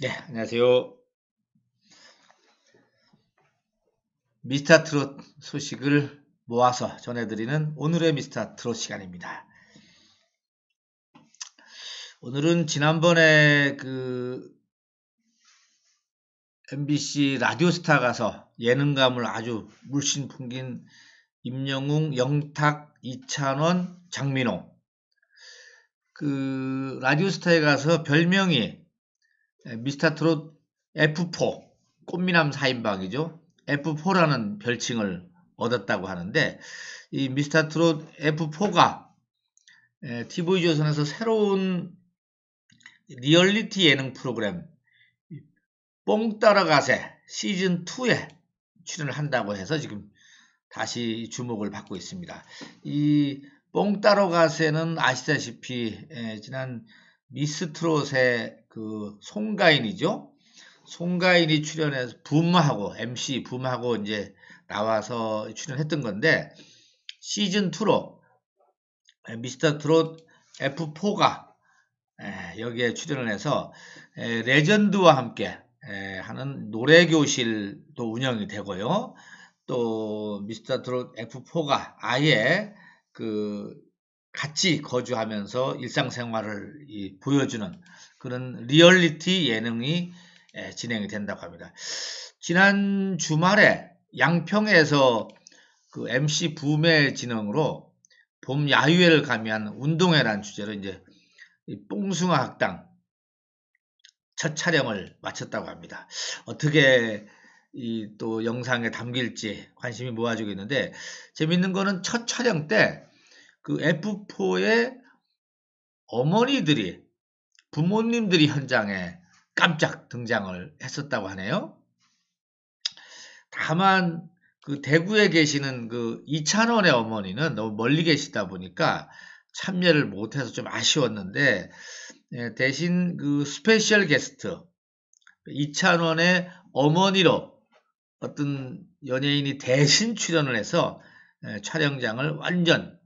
네, 안녕하세요. 미스터 트롯 소식을 모아서 전해드리는 오늘의 미스터 트롯 시간입니다. 오늘은 지난번에 그 MBC 라디오스타 가서 예능감을 아주 물씬 풍긴 임영웅, 영탁, 이찬원, 장민호 그 라디오스타에 가서 별명이 미스터 트롯 F4 꽃미남 4인방이죠. F4라는 별칭을 얻었다고 하는데 이 미스터 트롯 F4가 TV조선에서 새로운 리얼리티 예능 프로그램 뽕 따라가세 시즌 2에 출연을 한다고 해서 지금 다시 주목을 받고 있습니다. 이 뽕 따라가세는 아시다시피 지난 미스트롯의 그 송가인이죠. 송가인이 출연해서 붐하고 MC 붐하고 이제 나와서 출연했던 건데 시즌 2로 미스터 트롯 F4가 여기에 출연을 해서 레전드와 함께 하는 노래 교실도 운영이 되고요. 또 미스터 트롯 F4가 아예 그 같이 거주하면서 일상생활을 보여주는 그런 리얼리티 예능이 진행이 된다고 합니다. 지난 주말에 양평에서 그 MC 붐의 진흥으로 봄 야유회를 가미한 운동회란 주제로 이제 뽕숭아 학당 첫 촬영을 마쳤다고 합니다. 어떻게 이 또 영상에 담길지 관심이 모아지고 있는데 재밌는 거는 첫 촬영 때 그 F4의 어머니들이 부모님들이 현장에 깜짝 등장을 했었다고 하네요. 다만 그 대구에 계시는 그 이찬원의 어머니는 너무 멀리 계시다 보니까 참여를 못해서 좀 아쉬웠는데 예, 대신 그 스페셜 게스트 이찬원의 어머니로 어떤 연예인이 대신 출연을 해서 예, 촬영장을 완전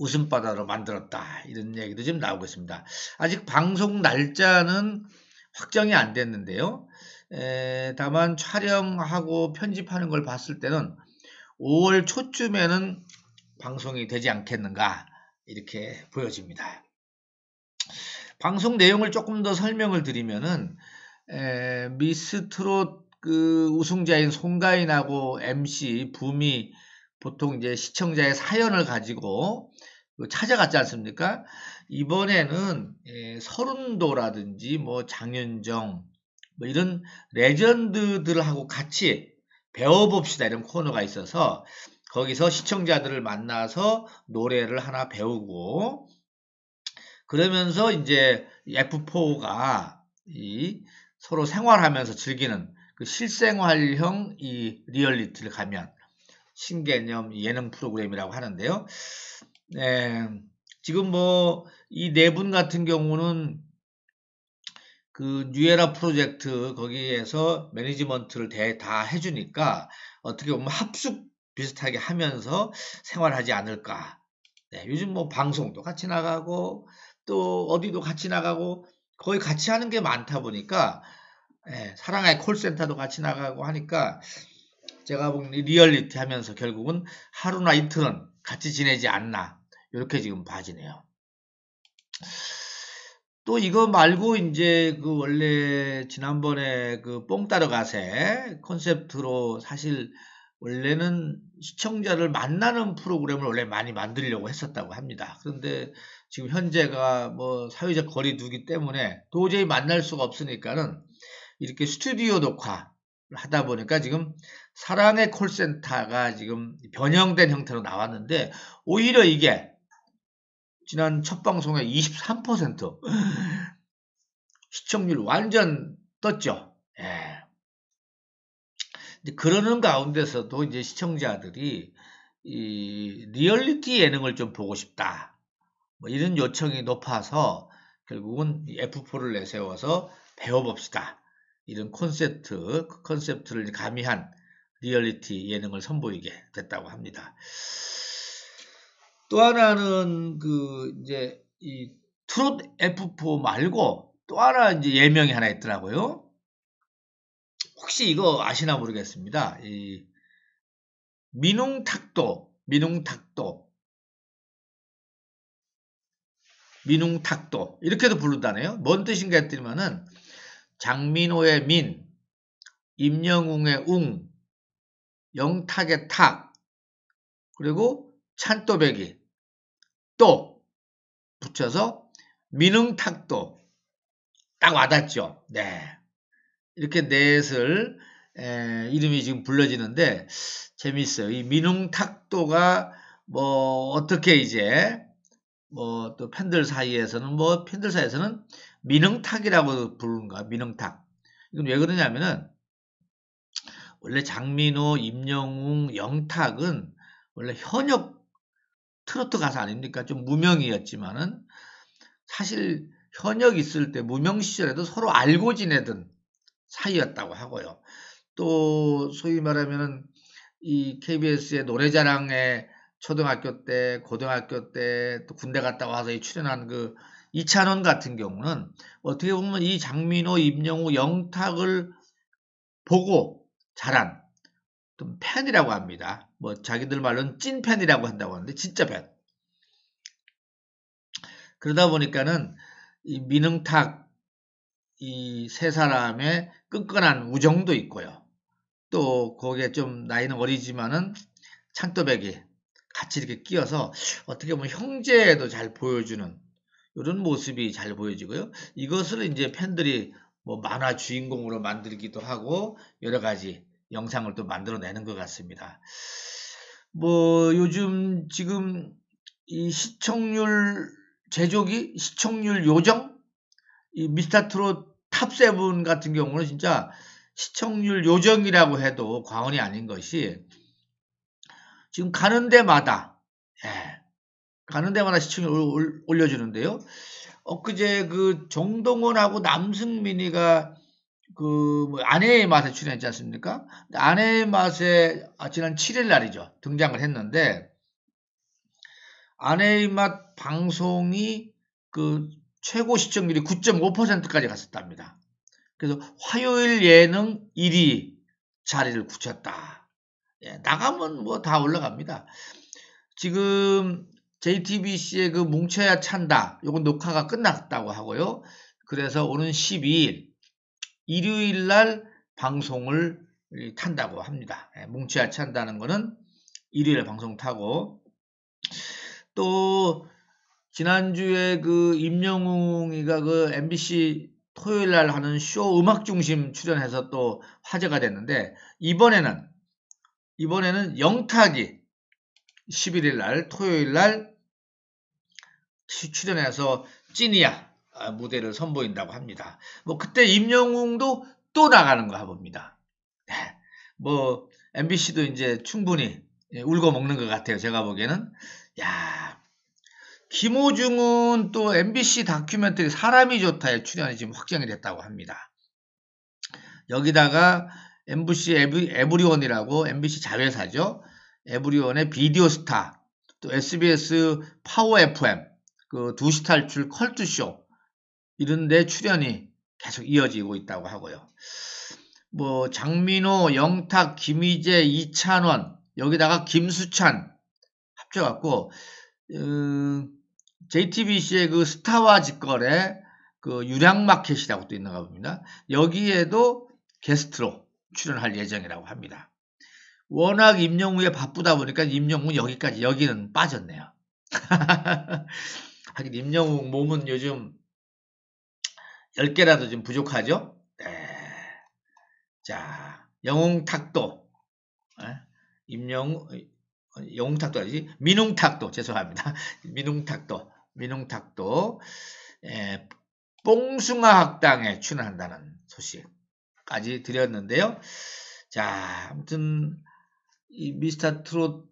웃음바다로 만들었다 이런 얘기도 지금 나오고 있습니다. 아직 방송 날짜는 확정이 안 됐는데요. 에, 다만 촬영하고 편집하는 걸 봤을 때는 5월 초쯤에는 방송이 되지 않겠는가 이렇게 보여집니다. 방송 내용을 조금 더 설명을 드리면은 에, 미스트롯 그 우승자인 송가인하고 MC 붐이 보통 이제 시청자의 사연을 가지고 찾아갔지 않습니까? 이번에는 예, 서른도라든지 뭐 장윤정 뭐 이런 레전드들하고 같이 배워봅시다 이런 코너가 있어서 거기서 시청자들을 만나서 노래를 하나 배우고 그러면서 이제 F4가 이 서로 생활하면서 즐기는 그 실생활형 이 리얼리티를 가면 신개념 예능 프로그램이라고 하는데요. 네, 지금 뭐 이 네 분 같은 경우는 그 뉴에라 프로젝트 거기에서 매니지먼트를 대, 다 해주니까 어떻게 보면 합숙 비슷하게 하면서 생활하지 않을까. 네, 요즘 뭐 방송도 같이 나가고 또 어디도 같이 나가고 거의 같이 하는 게 많다 보니까 네, 사랑의 콜센터도 같이 나가고 하니까 제가 보기 리얼리티 하면서 결국은 하루나 이틀은 같이 지내지 않나 이렇게 지금 봐지네요. 또 이거 말고 이제 그 원래 지난번에 그 뽕 따러 가세 컨셉트로 사실 원래는 시청자를 만나는 프로그램을 원래 많이 만들려고 했었다고 합니다. 그런데 지금 현재가 뭐 사회적 거리 두기 때문에 도저히 만날 수가 없으니까는 이렇게 스튜디오 녹화를 하다 보니까 지금 사랑의 콜센터가 지금 변형된 형태로 나왔는데 오히려 이게 지난 첫 방송에 23% 시청률 완전 떴죠. 예. 그러는 가운데서도 이제 시청자들이 이 리얼리티 예능을 좀 보고 싶다. 뭐 이런 요청이 높아서 결국은 F4를 내세워서 배워봅시다. 이런 콘셉트, 그 컨셉트를 가미한 리얼리티 예능을 선보이게 됐다고 합니다. 또 하나는 그 이제 이 트롯 F4 말고 또 하나 이제 예명이 하나 있더라고요. 혹시 이거 아시나 모르겠습니다. 이 민웅탁도, 민웅탁도, 민웅탁도 이렇게도 부른다네요. 뭔 뜻인가 했더니만은 장민호의 민, 임영웅의 웅, 영탁의 탁, 그리고 찬또배기 또 붙여서 민흥탁도 딱 와닿죠. 네. 이렇게 넷을 에, 이름이 지금 불러지는데 재밌어요. 이 민흥탁도가 뭐 어떻게 이제 뭐 또 팬들 사이에서는 뭐 팬들 사이에서는 민흥탁이라고 부르는가 민흥탁. 이건 왜 그러냐면은 원래 장민호, 임영웅, 영탁은 원래 현역 트로트 가수 아닙니까? 좀 무명이었지만은 사실 현역 있을 때 무명 시절에도 서로 알고 지내던 사이였다고 하고요. 또 소위 말하면은 이 KBS의 노래자랑에 초등학교 때, 고등학교 때, 또 군대 갔다 와서 출연한 그 이찬원 같은 경우는 어떻게 보면 이 장민호, 임영우, 영탁을 보고 자란 좀 팬이라고 합니다. 뭐 자기들 말로는 찐 팬이라고 한다고 하는데 진짜 팬. 그러다 보니까는 이 민흥탁 이 세 사람의 끈끈한 우정도 있고요. 또 거기에 좀 나이는 어리지만은 창도백이 같이 이렇게 끼어서 어떻게 보면 형제도 잘 보여주는 이런 모습이 잘 보여지고요. 이것을 이제 팬들이 뭐 만화 주인공으로 만들기도 하고 여러 가지 영상을 또 만들어내는 것 같습니다. 뭐 요즘 지금 이 시청률 제조기 시청률 요정 이 미스터트롯 탑7 같은 경우는 진짜 시청률 요정이라고 해도 과언이 아닌 것이 지금 가는 데마다 예, 가는 데마다 시청률 올려주는데요. 엊그제 그 정동원하고 남승민이가 그 아내의 맛에 출연했지 않습니까? 아내의 맛에 아, 지난 7일 날이죠. 등장을 했는데 아내의 맛 방송이 그 최고 시청률이 9.5%까지 갔었답니다. 그래서 화요일 예능 1위 자리를 굳혔다. 예, 나가면 뭐 다 올라갑니다. 지금 JTBC의 그 뭉쳐야 찬다. 요건 녹화가 끝났다고 하고요. 그래서 오는 12일 일요일 날 방송을 탄다고 합니다. 예, 뭉쳐야 찬다는 거는 일요일 방송 타고 또 지난주에 그 임영웅이가 그 MBC 토요일 날 하는 쇼 음악 중심 출연해서 또 화제가 됐는데 이번에는 이번에는 영탁이 11일 날 토요일 날 출연해서 찐이야 아, 무대를 선보인다고 합니다. 뭐 그때 임영웅도 또 나가는 거 봅니다. 네. 뭐 MBC도 이제 충분히 울고 먹는 것 같아요. 제가 보기에는 야 김호중은 또 MBC 다큐멘터리 사람이 좋다에 출연이 지금 확정이 됐다고 합니다. 여기다가 MBC 에브리원이라고 MBC 자회사죠. 에브리원의 비디오 스타, 또 SBS 파워 FM, 그 두시 탈출 컬투쇼 이런 데 출연이 계속 이어지고 있다고 하고요. 뭐 장민호, 영탁, 김희재, 이찬원 여기다가 김수찬 합쳐갖고 음, JTBC의 그 스타와 직거래 그 유량마켓이라고 또 있는가 봅니다. 여기에도 게스트로 출연할 예정이라고 합니다. 워낙 임영웅에 바쁘다 보니까 임영웅 여기까지 여기는 빠졌네요. 하긴 임영웅 몸은 요즘 10개라도 좀 부족하죠? 네. 자, 영웅탁도, 네. 임영웅, 영웅탁도 아니지? 민웅탁도, 죄송합니다. 민웅탁도, 민웅탁도, 예, 뽕숭아 학당에 출연한다는 소식까지 드렸는데요. 자, 아무튼, 이 미스터 트롯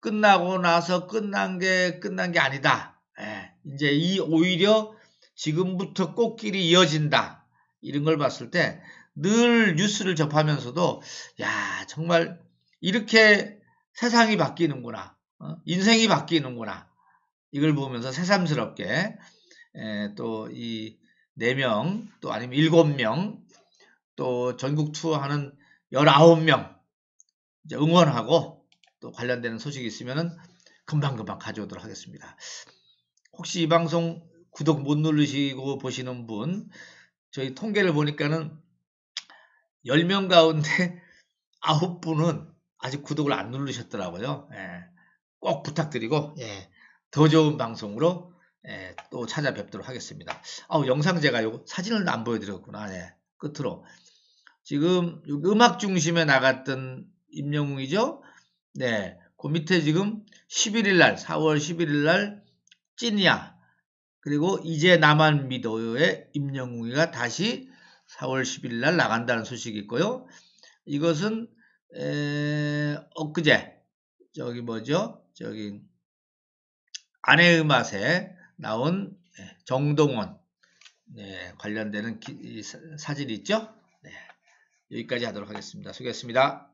끝나고 나서 끝난 게 끝난 게 아니다. 예, 이제 이 오히려 지금부터 꽃길이 이어진다. 이런 걸 봤을 때 늘 뉴스를 접하면서도 야 정말 이렇게 세상이 바뀌는구나. 어? 인생이 바뀌는구나. 이걸 보면서 새삼스럽게 또 이 4명, 또 아니면 7명, 또 전국 투어하는 19명 이제 응원하고 또 관련되는 소식이 있으면은 금방금방 가져오도록 하겠습니다. 혹시 이 방송 구독 못 누르시고 보시는 분, 저희 통계를 보니까는 10명 가운데 9분은 아직 구독을 안 누르셨더라고요. 예, 꼭 부탁드리고, 예, 더 좋은 방송으로 예, 또 찾아뵙도록 하겠습니다. 아우, 영상 제가 요 사진을 안 보여드렸구나. 예, 끝으로. 지금 음악 중심에 나갔던 임영웅이죠? 네. 그 밑에 지금 11일 날, 4월 11일 날 찐이야. 그리고 이제 나만 믿어요의 임영웅이가 다시 4월 10일 날 나간다는 소식이 있고요. 이것은 에, 엊그제 저기 뭐죠? 저기 아내의 맛에 나온 예, 정동원 네, 관련되는 기, 사, 사진 있죠? 네, 여기까지 하도록 하겠습니다. 수고했습니다.